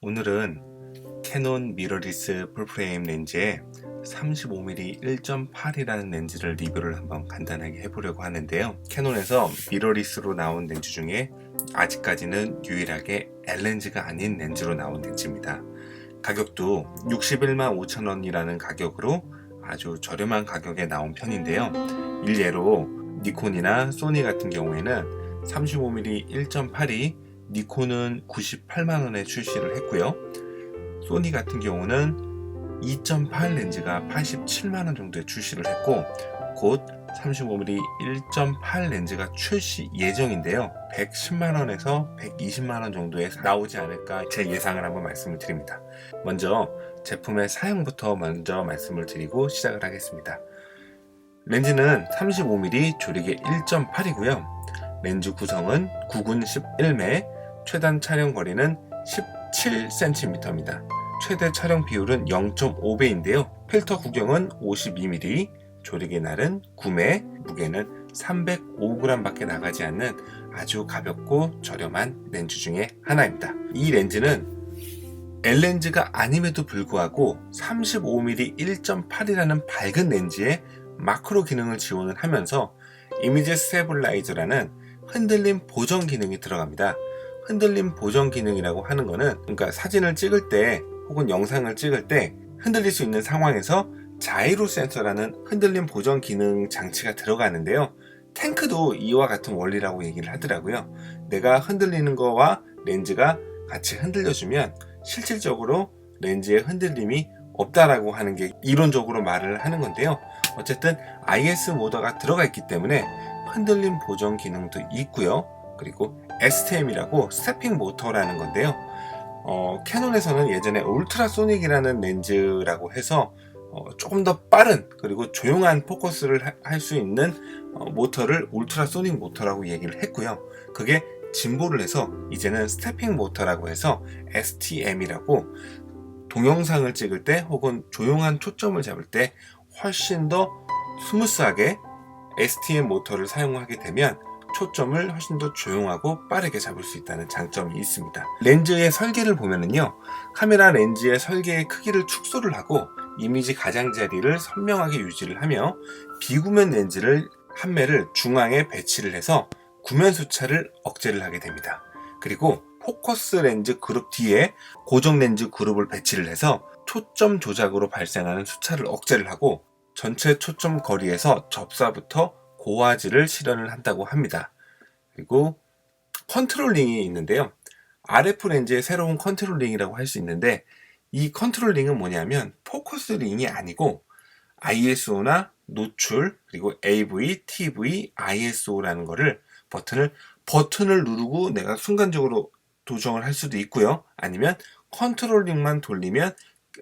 오늘은 캐논 미러리스 풀프레임 렌즈의 35mm 1.8이라는 렌즈를 리뷰를 한번 간단하게 해보려고 하는데요. 캐논에서 미러리스로 나온 렌즈 중에 아직까지는 유일하게 L렌즈가 아닌 렌즈로 나온 렌즈입니다. 가격도 61만 5천원이라는 가격으로 아주 저렴한 가격에 나온 편인데요. 일례로 니콘이나 소니 같은 경우에는 35mm 1.8이 니콘은 98만원에 출시를 했고요. 소니 같은 경우는 2.8 렌즈가 87만원 정도에 출시를 했고 곧 35mm 1.8 렌즈가 출시 예정인데요. 110만원에서 120만원 정도에 나오지 않을까 제 예상을 한번 말씀을 드립니다. 먼저 제품의 사용부터 먼저 말씀을 드리고 시작을 하겠습니다. 렌즈는 35mm 조리개 1.8이고요. 렌즈 구성은 9군 11매, 최단 촬영 거리는 17cm입니다. 최대 촬영 비율은 0.5배인데요. 필터 구경은 52mm, 조리개 날은 9매, 무게는 305g 밖에 나가지 않는 아주 가볍고 저렴한 렌즈 중에 하나입니다. 이 렌즈는 L렌즈가 아님에도 불구하고 35mm 1.8이라는 밝은 렌즈에 마크로 기능을 지원을 하면서 이미지 스테블라이저라는 흔들림 보정 기능이 들어갑니다. 흔들림 보정 기능이라고 하는 거는 그러니까 사진을 찍을 때 혹은 영상을 찍을 때 흔들릴 수 있는 상황에서 자이로 센서라는 흔들림 보정 기능 장치가 들어가는데요. 탱크도 이와 같은 원리라고 얘기를 하더라고요. 내가 흔들리는 거와 렌즈가 같이 흔들려주면 실질적으로 렌즈의 흔들림이 없다라고 하는 게 이론적으로 말을 하는 건데요. 어쨌든 IS 모더가 들어가 있기 때문에 흔들림 보정 기능도 있고요. 그리고 STM이라고 스태핑 모터라는 건데요. 어, 캐논에서는 예전에 울트라소닉이라는 렌즈라고 해서 어, 조금 더 빠른 그리고 조용한 포커스를 할 수 있는 어, 모터를 울트라소닉 모터라고 얘기를 했고요. 그게 진보를 해서 이제는 스태핑 모터라고 해서 STM이라고 동영상을 찍을 때 혹은 조용한 초점을 잡을 때 훨씬 더 스무스하게 STM 모터를 사용하게 되면 초점을 훨씬 더 조용하고 빠르게 잡을 수 있다는 장점이 있습니다. 렌즈의 설계를 보면은요, 카메라 렌즈의 설계의 크기를 축소를 하고 이미지 가장자리를 선명하게 유지를 하며 비구면 렌즈를 한 매를 중앙에 배치를 해서 구면 수차를 억제를 하게 됩니다. 그리고 포커스 렌즈 그룹 뒤에 고정 렌즈 그룹을 배치를 해서 초점 조작으로 발생하는 수차를 억제를 하고 전체 초점 거리에서 접사부터 고화질을 실현을 한다고 합니다. 그리고 컨트롤링이 있는데요. RF 렌즈의 새로운 컨트롤링이라고 할 수 있는데 이 컨트롤링은 뭐냐면 포커스 링이 아니고 ISO나 노출 그리고 AV, TV, ISO라는 거를 버튼을 버튼을 누르고 내가 순간적으로 조정을 할 수도 있고요. 아니면 컨트롤링만 돌리면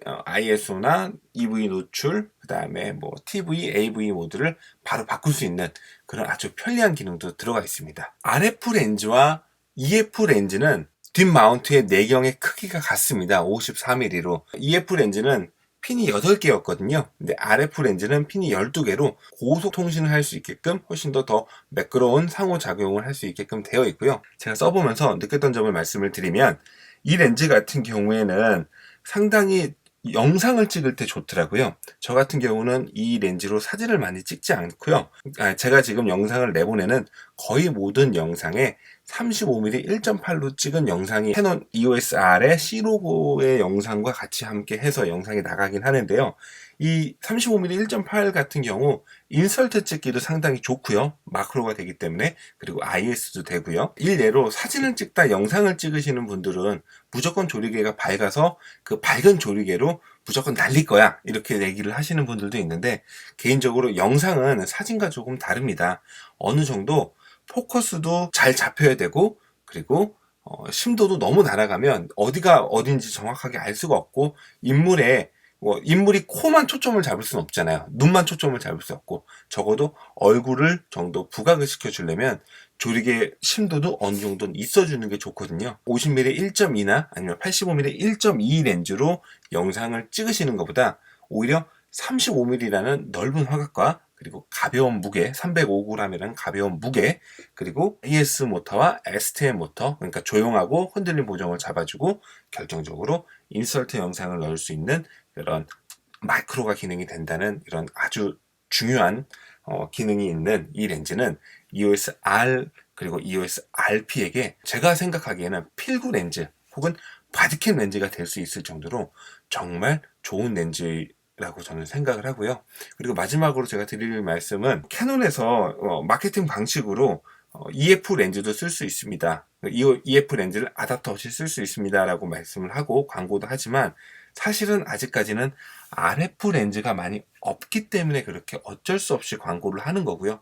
어, ISO나 EV 노출, 그 다음에 뭐 TV, AV 모드를 바로 바꿀 수 있는 그런 아주 편리한 기능도 들어가 있습니다. RF 렌즈와 EF 렌즈는 뒷 마운트의 내경의 크기가 같습니다. 54mm로. EF 렌즈는 핀이 8개였거든요. 근데 RF 렌즈는 핀이 12개로 고속 통신을 할 수 있게끔 훨씬 더 더 매끄러운 상호작용을 할 수 있게끔 되어 있고요. 제가 써보면서 느꼈던 점을 말씀을 드리면 이 렌즈 같은 경우에는 상당히 영상을 찍을 때 좋더라고요. 저 같은 경우는 이 렌즈로 사진을 많이 찍지 않고요. 아, 제가 지금 영상을 내보내는 거의 모든 영상에 35mm 1.8로 찍은 영상이 캐논 EOS R의 C 로고의 영상과 같이 함께 해서 영상이 나가긴 하는데요. 이 35mm 1.8 같은 경우 인설트 찍기도 상당히 좋고요. 마크로가 되기 때문에 그리고 IS도 되고요. 일례로 사진을 찍다 영상을 찍으시는 분들은 무조건 조리개가 밝아서 그 밝은 조리개로 무조건 날릴 거야 이렇게 얘기를 하시는 분들도 있는데 개인적으로 영상은 사진과 조금 다릅니다. 어느 정도 포커스도 잘 잡혀야 되고 그리고 어, 심도도 너무 날아가면 어디가 어딘지 정확하게 알 수가 없고 인물에 뭐 인물이 코만 초점을 잡을 수는 없잖아요. 눈만 초점을 잡을 수 없고 적어도 얼굴을 정도 부각을 시켜주려면 조리개 심도도 어느 정도는 있어주는 게 좋거든요. 50mm 1.2나 아니면 85mm 1.2 렌즈로 영상을 찍으시는 것보다 오히려 35mm라는 넓은 화각과 그리고 가벼운 무게 305g이라는 가벼운 무게 그리고 AS 모터와 STM 모터 그러니까 조용하고 흔들림 보정을 잡아주고 결정적으로 인설트 영상을 넣을 수 있는 그런 마이크로가 기능이 된다는 이런 아주 중요한 어, 기능이 있는 이 렌즈는 EOS R 그리고 EOS RP에게 제가 생각하기에는 필구 렌즈 혹은 바디캠 렌즈가 될 수 있을 정도로 정말 좋은 렌즈라고 저는 생각을 하고요. 그리고 마지막으로 제가 드릴 말씀은 캐논에서 어, 마케팅 방식으로 어, EF 렌즈도 쓸 수 있습니다. 이 EF 렌즈를 아답터 없이 쓸 수 있습니다라고 말씀을 하고 광고도 하지만 사실은 아직까지는 RF 렌즈가 많이 없기 때문에 그렇게 어쩔 수 없이 광고를 하는 거고요.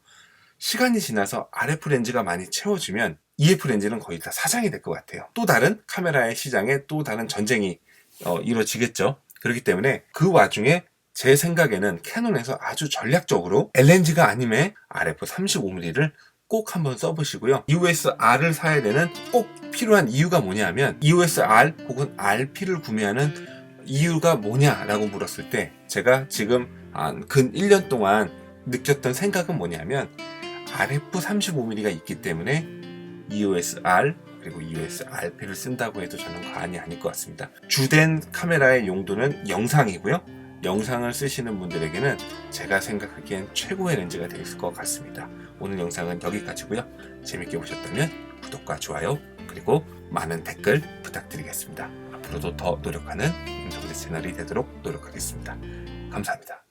시간이 지나서 RF 렌즈가 많이 채워지면 EF 렌즈는 거의 다 사장이 될 것 같아요. 또 다른 카메라의 시장에 또 다른 전쟁이 어, 이루어지겠죠. 그렇기 때문에 그 와중에 제 생각에는 캐논에서 아주 전략적으로 LNG가 아님에 RF 35mm를 꼭 한번 써보시고요. EOS R을 사야 되는 꼭 필요한 이유가 뭐냐면 EOS R 혹은 RP를 구매하는 이유가 뭐냐라고 물었을 때 제가 지금 한근 1년 동안 느꼈던 생각은 뭐냐면 RF 35mm가 있기 때문에 EOS R 그리고 EOS RP를 쓴다고 해도 저는 과언이 아닐 것 같습니다. 주된 카메라의 용도는 영상이고요. 영상을 쓰시는 분들에게는 제가 생각하기엔 최고의 렌즈가 될것 같습니다. 오늘 영상은 여기까지고요. 재밌게 보셨다면 구독과 좋아요 그리고 많은 댓글 부탁드리겠습니다. 앞으로도 더 노력하는 채널이 되도록 노력하겠습니다. 감사합니다.